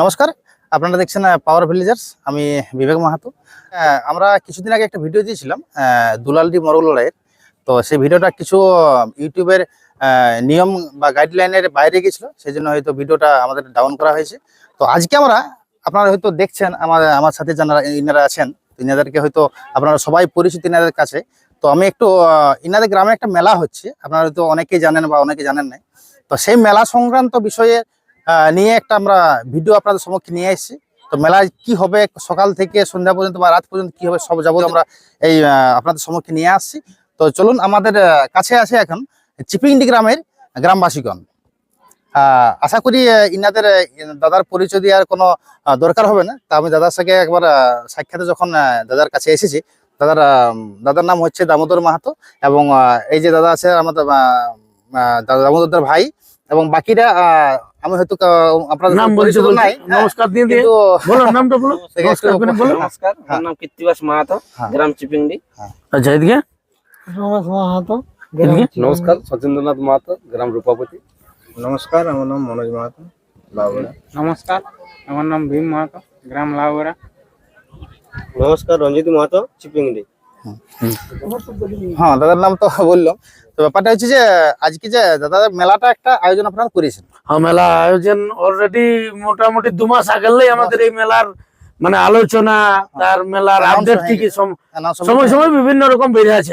নমস্কার, আপনারা দেখছেন পাওয়ার ভিলেজার্স আমি বিবেক মাহাতো। আমরা কিছুদিন আগে একটা ভিডিও দিয়েছিলাম দুলালডি মরগ লড়াইয়ের। তো সেই ভিডিওটা কিছু ইউটিউবের নিয়ম বা গাইডলাইনের বাইরে গেছিল সেই জন্য হয়তো ভিডিওটা আমাদের ডাউন করা হয়েছে। তো আজকে আমরা, আপনারা হয়তো দেখছেন, আমার আমার সাথে যারা ইনারা আছেন, ইনাদেরকে হয়তো আপনারা সবাই পরিচিত ইনাদের কাছে। তো আমি একটু ইনাদের গ্রামে একটা মেলা হচ্ছে, আপনারা হয়তো অনেকেই জানেন বা অনেকে জানেন না তো সেই মেলা সংক্রান্ত বিষয়ে নিয়ে একটা আমরা ভিডিও আপনাদের সম্মুখে নিয়ে এসেছি তো মেলায় কি হবে, সকাল থেকে সন্ধ্যা পর্যন্ত বা রাত পর্যন্ত কি হবে, সব যাবত আমরা এই আপনাদের সম্মুখে নিয়ে আসছি। তো চলুন আমাদের কাছে আছে এখন চিপিংডি গ্রামের গ্রামবাসীগণ। আশা করি ইনাদের দাদার পরিচয় দেওয়ার কোনো দরকার হবে না। তা আমি দাদার সঙ্গে একবার সাক্ষাতে যখন দাদার কাছে এসেছি, দাদার দাদার নাম হচ্ছে দামোদর মাহাতো এবং এই যে দাদা আছে, আমাদের দামোদরদার ভাই এবং বাকিরা আমি হয়তো আপনাদের নাম বলছে। নাই হ্যাঁ, নমস্কার দিয়ে দিয়ে। বলো নামটা বলো নমস্কার একটু বলো নমস্কার হ্যাঁ। আমার নাম কীর্তিবাস মাহাতো হ্যাঁ। গ্রাম চিপিংডি। আচ্ছা এদিকে? নমস্কার সচেন্দ্রনাথ মাহাতো গ্রাম রূপাপতি। নমস্কার আমার নাম মনোজ মাহাতো লাউড়া। নমস্কার আমার নাম ভীম মাহাতো গ্রাম লাউরা নমস্কার রঞ্জিত মাহাতো চিপিংডি। হ্যাঁ দাদার নাম তো বললাম তো ব্যাপারটা হচ্ছে যে আজকে যে দাদা মেলাটা একটা আয়োজন আপনারা করেছেন। হ্যাঁ মেলা আয়োজন অলরেডি মোটামুটি দু মাস আগেলেই আমাদের এই মেলার মানে আলোচনা তার মেলার আপডেট হয়ে কি কি Announcement সময় সময় বিভিন্ন রকম বেড়ে আছে।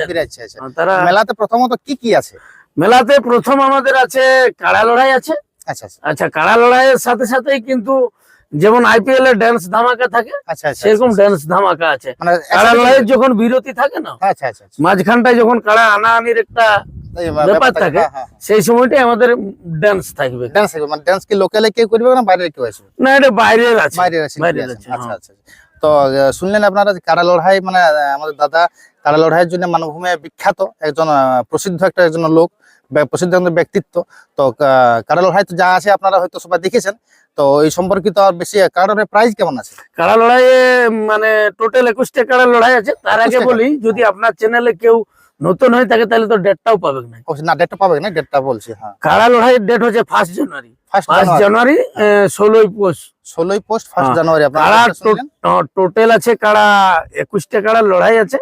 তারা মেলাতে প্রথমত কি কি আছে? মেলাতে প্রথম আমাদের আছে কাড়া লড়াই আছে। আচ্ছা আচ্ছা। আচ্ছা কাড়া লড়াইয়ের সাথে সাথেই কিন্তু যেমন আইপিএল এর ড্যান্স ধামাকা থাকে আচ্ছা আচ্ছা সেরকম আচ্ছা, ড্যান্স ধামাকা আছে মানে লড়াইয়ের যখন বিরতি থাকে না আচ্ছা আচ্ছা আচ্ছা মাঝখানটায় যখন কাড়া আনাআনির একটা ব্যাপার থাকে হ্যাঁ, হ্যাঁ। সেই সময়টাই আমাদের ড্যান্স থাকবে মানে ডান্স কি লোকালে কেউ করবে না কেউ আসবে না এটা বাইরের আছে বাইরের শিল্পী বাইরের আছে, আচ্ছা। আচ্ছা আচ্ছা। তো শুনলেন আপনারা কারা লড়াই মানে আমাদের দাদা কারা লড়াইয়ের জন্য মানভূমে বিখ্যাত একজন প্রসিদ্ধ একটা একজন লোক প্রসিদ্ধ ব্যক্তিত্ব। তো কারা লড়াই তো যা আছে আপনারা হয়তো সবাই দেখেছেন। তো এই সম্পর্কিত আর বেশি কারা লড়াই প্রাইস কেমন আছে? কাড়া লড়াইয়ে মানে টোটাল একুশটা কাড়া লড়াই আছে। তার আগে বলি যদি আপনার চ্যানেলে কেউ নতুন হয়ে থাকে তাহলে তো ডেটটাও পাবে না। না ডেটটা পাবে না ডেটটা বলছি হ্যাঁ। কাড়া লড়াইয়ের ডেট হচ্ছে ফার্স্ট জানুয়ারি ফার্স্ট জানুয়ারি ষোলোই ষোলোই পোস্ট ফার্স্ট হ্যাঁ। জানুয়ারি আপনারা কাড়া টোটাল আছে কাড়া একুশটা কাড়া লড়াই আছে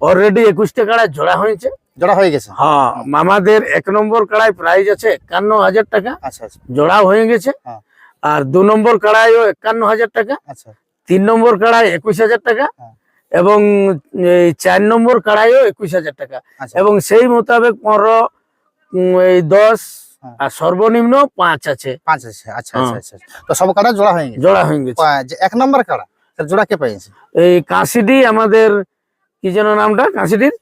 অলরেডি একুশটা কাড়া জোড়া হয়েছে। জোড়া হয়ে গেছে? হ্যাঁ আমাদের এক নম্বর কাড়ায় প্রাইজ আছে একান্ন হাজার টাকা। আচ্ছা আচ্ছা। জোড়া হয়ে গেছে। হ্যাঁ। আর দু নম্বর কাড়াইও একান্ন হাজার টাকা। আচ্ছা। তিন নম্বর কাড়ায় একুশ হাজার টাকা। হ্যাঁ। এবং এই চার নম্বর কাড়াইও একুশ হাজার টাকা। আচ্ছা। এবং সেই মোতাবেক পনেরো এই দশ হ্যাঁ। আর সর্বনিম্ন পাঁচ আছে। পাঁচ আছে। আচ্ছা আচ্ছা। আচ্ছা তো সব কাটা জোড়া হয়ে গেছে? জোড়া হয়ে গেছে। এক নম্বর কাড়া জোড়া কে পেয়েছে? এই কাশিডি আমাদের কি যেন নামটা? কাশিডির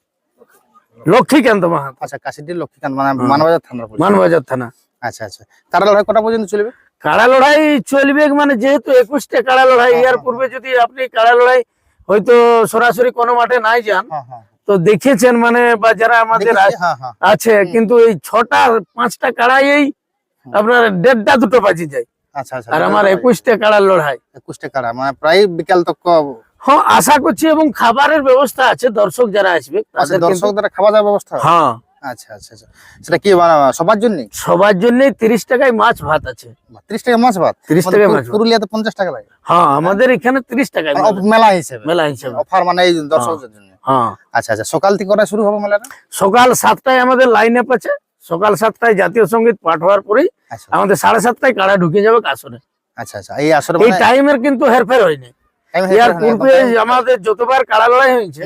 লক্ষ্মীকান্ত মাহাতো। আচ্ছা কাশিটির লক্ষ্মীকান্ত মানে হ্যাঁ। মানবাজার থানা মানবাজার থানা। আচ্ছা আচ্ছা। কারা লড়াই কটা পর্যন্ত চলবে? কাড়া লড়াই চলবে মানে যেহেতু একুশটা কাড়া লড়াই হ্যাঁ, ইয়ার হ্যাঁ, পূর্বে যদি আপনি কাড়া লড়াই হয়তো সরাসরি কোনো মাঠে নাই যান হ্যাঁ হ্যাঁ তো দেখেছেন মানে বা যারা আমাদের হ্যাঁ হ্যাঁ। আছে কিন্তু এই ছটা পাঁচটা কাড়াই আপনার দেড়টা দুটো বাজি যায়। আচ্ছা আচ্ছা আর আমার একুশটা কাড়ার লড়াই। একুশটা কাড়া মানে প্রায় বিকাল তক হ্যাঁ আশা করছি এবং খাবারের ব্যবস্থা আছে দর্শক যারা আসবে আচ্ছা ব্যবস্থা হ্যাঁ। আচ্ছা আচ্ছা আচ্ছা। সেটা কি মানে সবার জন্য সবার জন্য তিরিশ টাকায় মাছ ভাত আছে। ত্রিশ টাকা মাছ ভাত? 30 টাকায় মাছ পুরুলিয়াতে পঞ্চাশ টাকা লাগে। হ্যাঁ আমাদের এখানে তিরিশ টাকায় মানে মেলা- হিসেবে। মেলা হিসেবে। অফার মানে এই দর্শকদের জন্য। হ্যাঁ। আচ্ছা আচ্ছা সকাল থেকে করা শুরু হবে মেলাটা? সকাল সাতটায় আমাদের লাইন আপ আছে। সকাল সাতটায় জাতীয় সংগীত পাঠ হওয়ার পরেই আমাদের সাড়ে সাতটায় কাড়া ঢুকে যাবে কাসরে আচ্ছা আচ্ছা এই আসরে এই মানে টাইমের কিন্তু হেরফের হয়নি। ইয়ার হেরফের পূর্বে আমাদের যতবার কাড়া লড়াই হয়েছে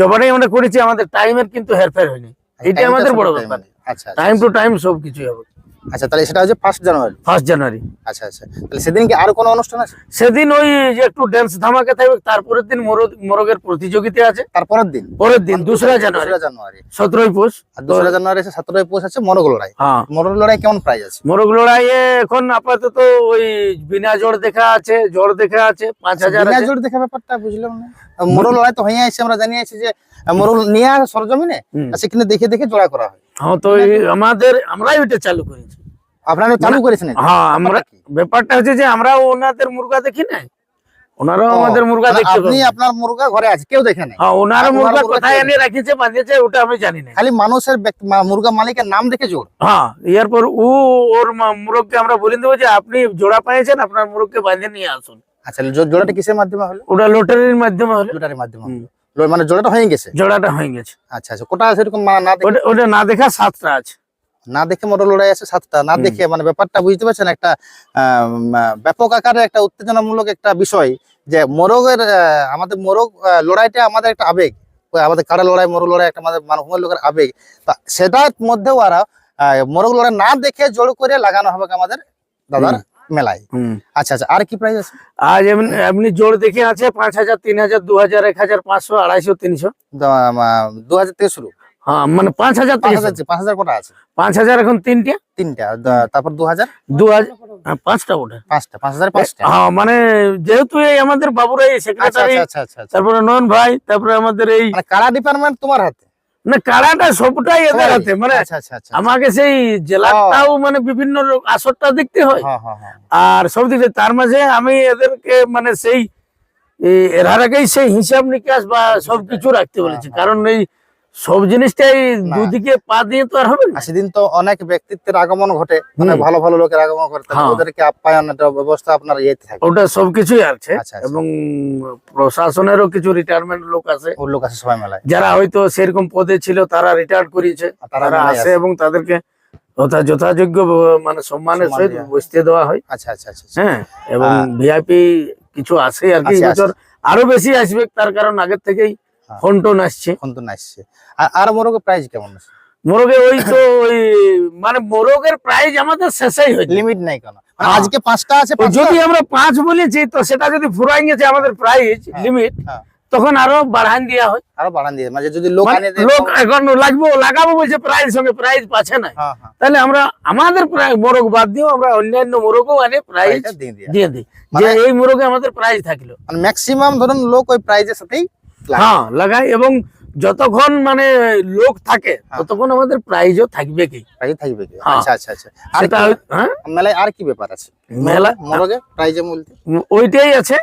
জবাটাই আমরা করেছি আমাদের টাইমের কিন্তু হেরফের হয়নি। এটা আমাদের বড় ব্যাপার। আচ্ছা আচ্ছা, টাইম টু টাইম সবকিছু হবে। আচ্ছা তাহলে সেটা হচ্ছে ফার্স্ট জানুয়ারি ফার্স্ট জানুয়ারি আচ্ছা আচ্ছা। তাহলে সেদিন কি আরও কোনো অনুষ্ঠান আছে? সেদিন ওই যে একটু ড্যান্স ধামাকা থাকবে তারপরের দিন মোরগের প্রতিযোগিতা আছে। তারপরের দিন? পরের দিন দোসরা জানুয়ারি জানুয়ারি সতেরোই পৌষ। আর দোসরা জানুয়ারি সতেরোই পৌষ আছে মরগ লড়াই। হ্যাঁ। মরগ লড়াই কেমন প্রাইজ আছে? মোরগ লড়াইয়ে এখন আপাতত ওই বিনা জোর দেখা আছে জোর দেখা আছে পাঁচ হাজার বিনা। জোর দেখা ব্যাপারটা বুঝলাম না। মোরগ লড়াই তো হয়ে আছে আমরা জানি আছি যে মোরগ নিয়ে সরজমিনে সেখানে দেখে দেখে জোড়া করা হয়। হ্যাঁ তো আমাদের আমরাই ওইটা চালু করেছি আপনারা চালু করেছেন হ্যাঁ আমরা ব্যাপারটা হচ্ছে যে আমরা ওনাদের মুরগা দেখি নাই ওনারাও আমাদের মুরগা মানে দেখতে আপনি আপনার মুরগা ঘরে আছে কেউ দেখে নাই হ্যাঁ ওনারা মুরগা মুরগা কোথায় এনে রাখিছে বাঁধিয়েছে ওটা আমি জানি না খালি মানুষের মুরগা মালিকের নাম দেখে জোর হ্যাঁ এরপর ও ওর মুরগকে আমরা বলে দেবো যে আপনি জোড়া পেয়েছেন আপনার মুরগকে বাঁধে নিয়ে আসুন আচ্ছা জোড়াটা কিসের মাধ্যমে হলো ওটা লটারির মাধ্যমে হলে জোড়ার মাধ্যমে হলো। মানে জোড়াটা হয়ে গেছে? জোড়াটা হয়ে গেছে। আচ্ছা আচ্ছা কোটা সেরকম মা- না ওটা না দেখা সাতটা আছে। না দেখে মোটর লড়াই আছে সাতটা না দেখে মানে ব্যাপারটা বুঝতে পারছেন একটা ব্যাপক আকারে একটা উত্তেজনামূলক একটা বিষয় যে মোরগের আমাদের মোরগ লড়াইটা আমাদের একটা আবেগ। আমাদের কাড়া লড়াই মোরগ লড়াই একটা আমাদের মানুষের লোকের আবেগ। তা সেটার মধ্যেও ওরা মোরগ লড়াই না দেখে জোর করে লাগানো হবে আমাদের দাদার। মেলায়। আচ্ছা আচ্ছা আর কি প্রাইস আছে? এমনি জোর দেখে আছে পাঁচ হাজার তিন হাজার দু হাজার এক হাজার পাঁচশো আড়াইশো তিনশো। দু হাজার থেকে শুরু। হ্যাঁ মানে পাঁচ হাজার পাঁচ হাজার কোটা আছে? পাঁচ হাজার এখন তিনটে? তিনটা তারপর দু হাজার দু হাজার হ্যাঁ, পাঁচটা ওটা পাঁচটা পাঁচ হাজার পাঁচটা। হ্যাঁ মানে যেহেতু এই আমাদের বাবুরা এই আচ্ছা সেক্রেটারি আচ্ছা আচ্ছা। তারপরে নয়ন ভাই তারপরে আমাদের এই মানে কারা ডিপার্টমেন্ট তোমার হাতে? না কাড়াটা সবটাই এদের হাতে মানে আচ্ছা আচ্ছা আচ্ছা। আমাকে সেই জেলাটাও মানে বিভিন্ন আসরটা দেখতে হয়। হ্যাঁ হ্যাঁ হ্যাঁ। আর সব দিকে তার মাঝে আমি এদেরকে মানে সেই সেই হিসাব নিকাশ বা সবকিছু রাখতে বলেছি। কারণ এই সব জিনিসটাই। দুদিকে পা দিয়ে তো আর হবে না। সেদিন তো অনেক ব্যক্তিত্বের আগমন ঘটে। মানে ভালো ভালো লোকের আগমন ঘটে। হ্যাঁ। ওদেরকে আপ্যায়ন একটা ব্যবস্থা আপনার ইয়েতে থাকে। ওটা সবকিছুই আছে। আচ্ছা, আচ্ছা। এবং প্রশাসনেরও কিছু রিটায়ারমেন্ট লোক আছে। ওর লোক আছে সবাই মেলায়। যারা হয়তো সেরকম পদে ছিল তারা রিটায়ার করিয়েছে। তারা আসে। এবং তাদেরকে যথা যথাযোগ্য মানে সম্মানের সহিত বসতে দেওয়া হয়। আচ্ছা আচ্ছা আচ্ছা আচ্ছা। হ্যাঁ এবং। ভিআইপি কিছু আসে আর কি। বছর আরও বেশি আসবে। তার কারণ আগের থেকেই হ্যাঁ। আসছে। এখন আসছে। আর আর মোরগের প্রাইস কেমন আছে? মোরগে ওই তো ওই মানে মোরগের প্রাইস আমাদের শেষেই হয়েছে লিমিট নাই কেন? মানে হ্যাঁ। আজকে পাঁচটা আছে যদি আমরা পাঁচ বলেছি তো সেটা যদি ফুরাই গেছে আমাদের প্রাইস হ্যাঁ, লিমিট। তখন আরও বাড়ান দেওয়া হয়। আরও বাড়ান দিয়ে মানে যদি লোক মানে আনে লোক এখন লাগবো লাগাবো বলছে প্রাইস সঙ্গে প্রাইস পাচ্ছে না তাহলে আমরা আমাদের প্রায় মোরগ বাদ দিয়েও আমরা অন্যান্য মোরগও আনে প্রাইস দিয়ে দিয়ে। দিয়ে দিই। যে মানে- এই মোরগে আমাদের প্রাইস থাকল। মানে ম্যাক্সিমাম ধরুন লোক ওই প্রাইজের সাথেই। হ্যাঁ লাগাই এবং যতক্ষণ মানে লোক থাকে হ্যাঁ। ততক্ষণ আমাদের প্রাইজও থাকবে কি? প্রাইজ থাকবে কি? হ্যাঁ। আচ্ছা আচ্ছা আচ্ছা। আর হ্যাঁ? মেলায় আর কি ব্যাপার আছে? মেলা মোরগে প্রাইজে মূল্য ওইটাই আছে।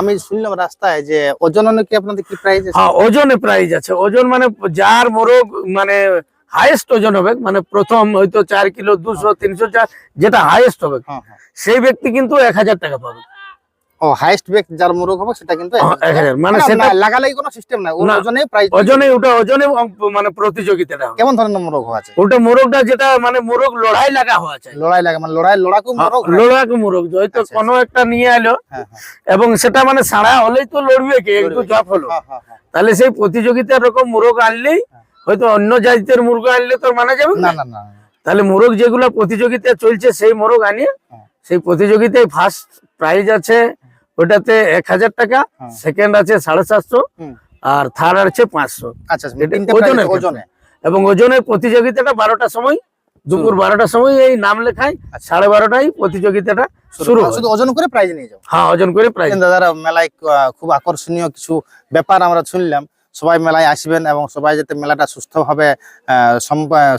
আমি শুনলাম রাস্তায় যে ওজন কি আপনাদের কি প্রাইস আছে? হ্যাঁ ওজনে প্রাইজ আছে। ওজন মানে যার মোরগ মানে হাইয়েস্ট ওজন হবে মানে প্রথম হয়তো চার কিলো দুশো তিনশো চার যেটা হাইয়েস্ট হবে সেই ব্যক্তি কিন্তু এক হাজার টাকা পাবে। ও হাইয়েস্ট বেক যার মোরগ হবে সেটা কিন্তু মানে সেটা না, লাগালে কোনো সিস্টেম না। ওজনে প্রাইস ওজনে ওটা ওজনে মানে প্রতিযোগিতাটা কেমন ধরনের মোরগ আছে ওটা মোরগটা যেটা মানে মোরগ লড়াই লাগা হওয়া চাই লড়াই লাগে মানে লড়াই লড়াকু মোরগ লড়াকু মোরগ হয়তো আচ্ছা, কোনো একটা নিয়ে এলো হ্যাঁ হ্যাঁ এবং সেটা মানে সাড়া হলেই তো লড়বে কে একটু। জপ হলো হ্যাঁ। তাহলে সেই প্রতিযোগিতার রকম মোরগ আনলেই হয়তো অন্য জাতির মুরগ আনলে তো মানা যাবে না না না। তাহলে মোরগ যেগুলো প্রতিযোগিতা চলছে সেই মোরগ আনিয়ে। সেই প্রতিযোগিতায় ফার্স্ট প্রাইজ আছে ওটাতে এক হাজার টাকা হ্যাঁ। সেকেন্ড আছে সাড়ে সাতশো আর থার্ড আছে পাঁচশো। আচ্ছা এটা তিনটে ওজনে। এবং ওজনের প্রতিযোগিতাটা বারোটার সময় দুপুর বারোটার সময় এই নাম লেখায় সাড়ে বারোটায় প্রতিযোগিতাটা শুরু। শুধু ওজন করে প্রাইজ নিয়ে যাও। হ্যাঁ ওজন করে প্রাইজ দাদারা মেলায় খুব আকর্ষণীয় কিছু ব্যাপার আমরা শুনলাম। সবাই মেলায় আসবেন এবং সবাই যাতে মেলাটা সুস্থভাবে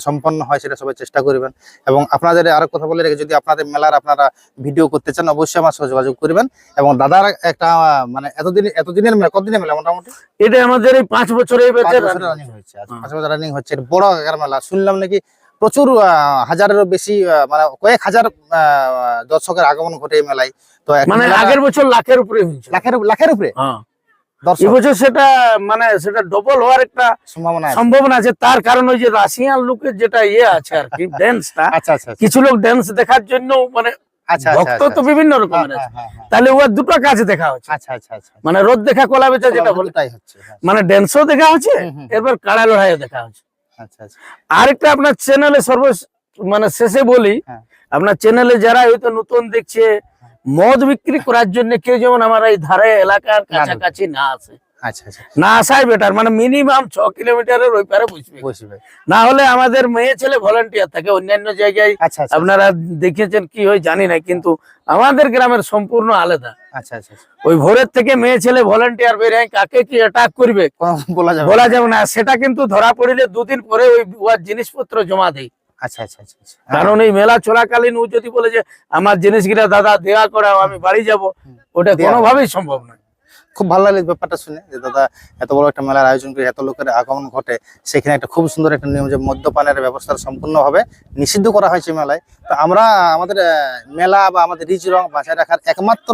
সম্পন্ন হয় সেটা সবাই চেষ্টা করবেন। এবং আপনাদের আরও কথা বলে রেখে যদি আপনাদের মেলার আপনারা ভিডিও করতে চান অবশ্যই আমার সাথে যোগাযোগ করবেন। এবং দাদার একটা মানে এতদিন এতদিনের মেলা কতদিনের মেলা মোটামুটি? এটা আমাদের এই পাঁচ বছরের বছর রানিং হয়েছে। হ্যাঁ। পাঁচ বছর রানিং হচ্ছে। বড় আকার মেলা। শুনলাম নাকি প্রচুর আহ, হাজারেরও বেশি মানে কয়েক হাজার আহ, দর্শকের আগমন ঘটে এই মেলায়। তো মানে আগের বছর লাখের উপরে লাখের লাখের উপরে? হ্যাঁ। এবছর সেটা মানে সেটা ডবল হওয়ার একটা সম্ভাবনা আছে। সম্ভাবনা আছে। তার কারণ ওই যে রাশিয়ান লোকের যেটা ইয়ে আছে আর কি ড্যান্সটা আচ্ছা আচ্ছা আচ্ছা। কিছু লোক ড্যান্স দেখার জন্য মানে ভক্ত তো বিভিন্ন রকমের হ্যাঁ, আছে। হ্যাঁ, হ্যাঁ, তাহলে ওর দুটো কাজ দেখা হচ্ছে। আচ্ছা আচ্ছা আচ্ছা। মানে রোদ দেখা কলা বেচা যেটা হচ্ছে। মানে ড্যান্সও দেখা হচ্ছে। এরপর কাড়া লড়াইও দেখা হচ্ছে। আরেকটা আপনার চ্যানেলে সর্ব মানে শেষে বলি। আপনার চ্যানেলে যারা হয়তো নতুন দেখছে মদ বিক্রি করার জন্য কেউ যেমন আমার এই ধারে এলাকার কাছাকাছি না আসে আচ্ছা আচ্ছা। না আসাই বেটার মানে মিনিমাম ছ কিলোমিটারের ওই পারে বসবে। বসবে। না হলে আমাদের মেয়ে ছেলে ভলান্টিয়ার থাকে অন্যান্য জায়গায়। আচ্ছা আপনারা দেখেছেন কি হয় জানি না কিন্তু আমাদের গ্রামের সম্পূর্ণ আলাদা। আচ্ছা আচ্ছা। ওই ভোরের থেকে মেয়ে ছেলে ভলান্টিয়ার বেরিয়ে কাকে কি অ্যাটাক করবে। বলা যাবে না। সেটা কিন্তু ধরা পড়িলে দুদিন পরে ওই জিনিসপত্র জমা দেয়। আচ্ছা আচ্ছা আচ্ছা আচ্ছা। কারণ এই মেলা চলাকালীন ও যদি বলে যে আমার জিনিসগুলা দাদা দেয়া করাও আমি বাড়ি যাব ওটা কোনোভাবেই সম্ভব নয়। খুব ভালো লাগল এই ব্যাপারটা শুনে যে দাদা এত বড় একটা মেলার আয়োজন করে এত লোকের আগমন ঘটে। সেখানে একটা খুব সুন্দর একটা নিয়ম যে মদ্যপানের ব্যবস্থা সম্পূর্ণভাবে নিষিদ্ধ করা হয়েছে মেলায়। তো আমরা আমাদের মেলা বা আমাদের রিচ রং বাঁচায় রাখার একমাত্র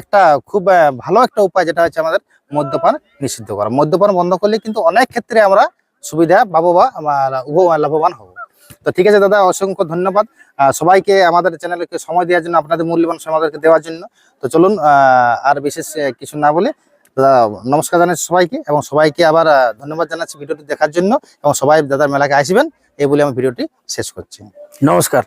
একটা খুব ভালো একটা উপায় যেটা হচ্ছে আমাদের মদ্যপান নিষিদ্ধ করা। মদ্যপান বন্ধ করলে কিন্তু অনেক ক্ষেত্রে আমরা সুবিধা পাবো বা লাভবান হব। তো ঠিক আছে দাদা, অসংখ্য ধন্যবাদ। সবাইকে আমাদের চ্যানেলকে সময় দেওয়ার জন্য, আপনাদের মূল্যবান সময় আমাদেরকে দেওয়ার জন্য। তো চলুন আর বিশেষ কিছু না বলে নমস্কার জানাচ্ছি সবাইকে এবং সবাইকে আবার ধন্যবাদ জানাচ্ছি ভিডিওটি দেখার জন্য এবং সবাই দাদার মেলাকে আসবেন, এই বলে আমি ভিডিওটি শেষ করছি। নমস্কার।